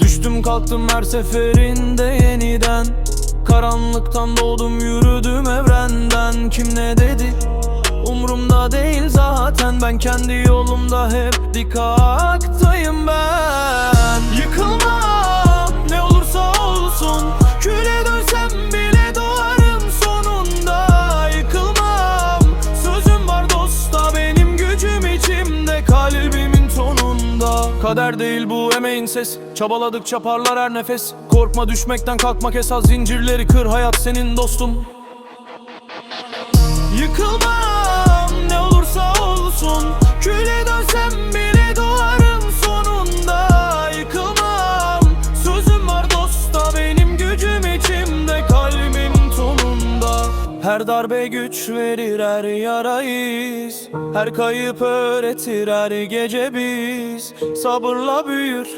Düştüm kalktım her seferinde yeniden. Karanlıktan doğdum yürüdüm evrenden. Kim ne dedi? Umurumda değil zaten. Ben kendi yolumda hep dikkattayım ben Kader değil bu emeğin ses Çabaladıkça parlar her nefes. Korkma düşmekten kalkmak esas. Zincirleri kır Hayat senin dostum. Yıkılmam Her darbe güç verir her yara iz. Her kayıp öğretir her gece biz. Sabırla büyür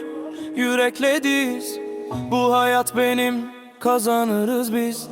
yürekle diz. Bu hayat benim kazanırız biz